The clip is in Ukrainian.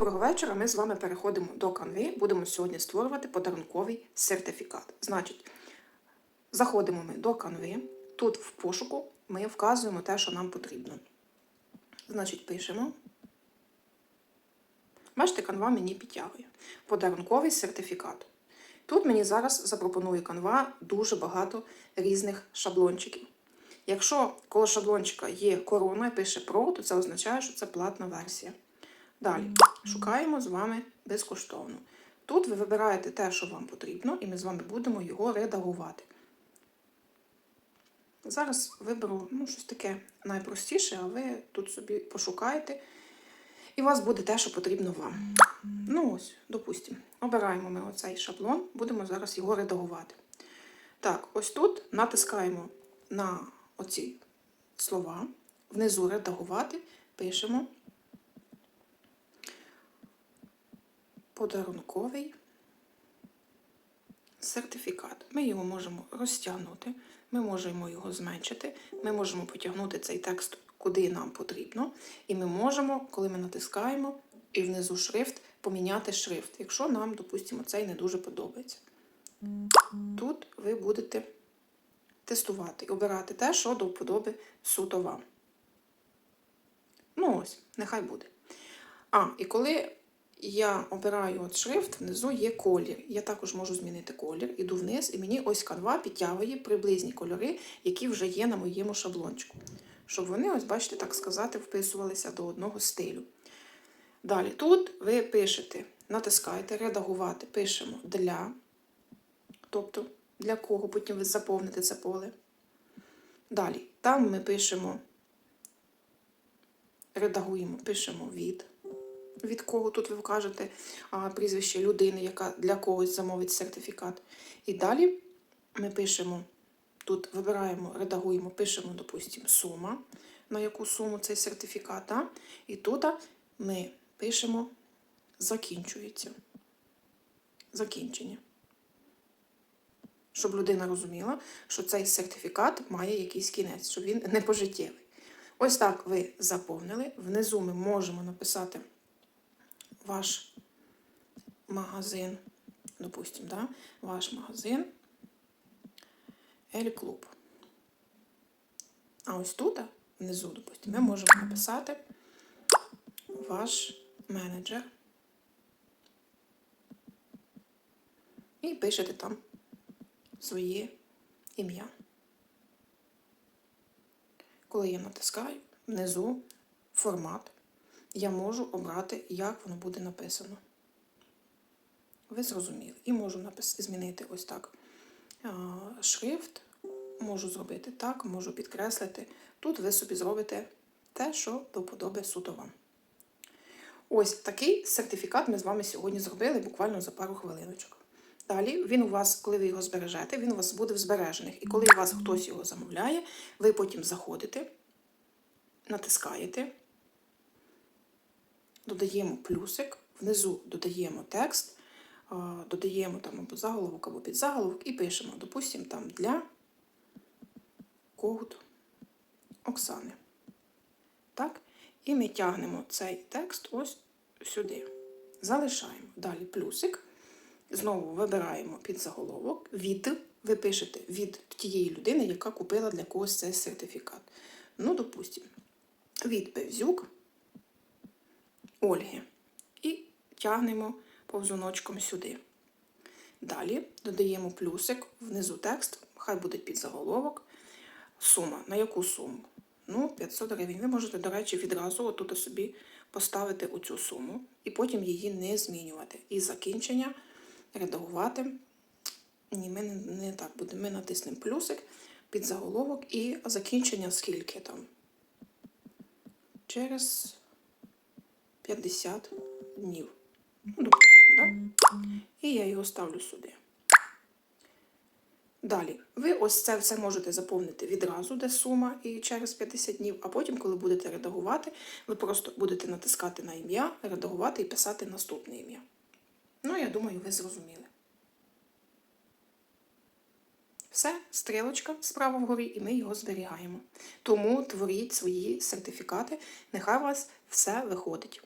Доброго вечора. Ми з вами переходимо до канви. Будемо сьогодні створювати подарунковий сертифікат. Значить, заходимо ми до канви. Тут в пошуку ми вказуємо те, що нам потрібно. Значить, пишемо. Бачите, канва мені підтягує. Подарунковий сертифікат. Тут мені зараз запропонує канва дуже багато різних шаблончиків. Якщо коло шаблончика є корона і пише Pro, то це означає, що це платна версія. Далі шукаємо з вами безкоштовно. Тут ви вибираєте те, що вам потрібно, і ми з вами будемо його редагувати. Зараз виберу ну, щось таке найпростіше, а ви тут собі пошукаєте, і у вас буде те, що потрібно вам. Ну ось, допустимо, обираємо ми оцей шаблон, будемо зараз його редагувати. Так, ось тут натискаємо на оці слова, внизу редагувати, пишемо подарунковий сертифікат. Ми його можемо розтягнути, ми можемо його зменшити, ми можемо потягнути цей текст куди нам потрібно, і ми можемо, коли ми натискаємо і внизу шрифт, поміняти шрифт, якщо нам, допустимо, цей не дуже подобається. Тут ви будете тестувати і обирати те, що до вподоби суто вам. Ну ось, нехай буде. А, і коли я обираю от шрифт, внизу є колір. Я також можу змінити колір, іду вниз, і мені ось канва підтягує приблизні кольори, які вже є на моєму шаблончику. Щоб вони, ось, бачите, так сказати, вписувалися до одного стилю. Далі, тут ви пишете, натискаєте, редагувати, пишемо для, тобто для кого, потім ви заповните це поле. Далі, там ми пишемо, редагуємо, пишемо від від кого тут ви вкажете прізвище людини, яка для когось замовить сертифікат. І далі ми пишемо, тут вибираємо, редагуємо, пишемо, допустимо, сума, на яку суму цей сертифікат. Да? І тут ми пишемо закінчується. Закінчення. Щоб людина розуміла, що цей сертифікат має якийсь кінець, щоб він не пожиттєвий. Ось так ви заповнили. Внизу ми можемо написати ваш магазин, допустим, да, ваш магазин Ель Клуб. А ось тут, внизу, допустим, ми можемо написати ваш менеджер. І пишете там своє ім'я. Коли я натискаю внизу формат я можу обрати, як воно буде написано. Ви зрозуміли. І можу напис... змінити ось так шрифт. Можу зробити так, можу підкреслити. Тут ви собі зробите те, що до вподоби суто вам. Ось такий сертифікат ми з вами сьогодні зробили буквально за пару хвилиночок. Далі він у вас, коли ви його збережете, він у вас буде в збережених. І коли у вас хтось його замовляє, ви потім заходите, натискаєте додаємо плюсик, внизу додаємо текст, додаємо там або заголовок, або підзаголовок і пишемо, допустимо, там для когут Оксани. Так? І ми тягнемо цей текст ось сюди. Залишаємо. Далі плюсик. Знову вибираємо підзаголовок, від, ви пишете від тієї людини, яка купила для когось цей сертифікат. Ну, допустимо, від Певзюк Ольги. І тягнемо повзуночком сюди. Далі додаємо плюсик, внизу текст, хай буде підзаголовок. Сума. На яку суму? Ну, 500 гривень. Ви можете, до речі, відразу отут собі поставити оцю суму і потім її не змінювати. І закінчення редагувати. Ні, ми не, так будемо. Ми натиснемо плюсик, підзаголовок і закінчення скільки там. Через 50 днів. Ну, допустимо, да? І я його ставлю сюди. Далі, ви ось це все можете заповнити відразу, де сума, і через 50 днів, а потім, коли будете редагувати, ви просто будете натискати на ім'я, редагувати і писати наступне ім'я. Ну, я думаю, ви зрозуміли. Все, стрілочка справа вгорі, і ми його зберігаємо. Тому творіть свої сертифікати, нехай у вас все виходить.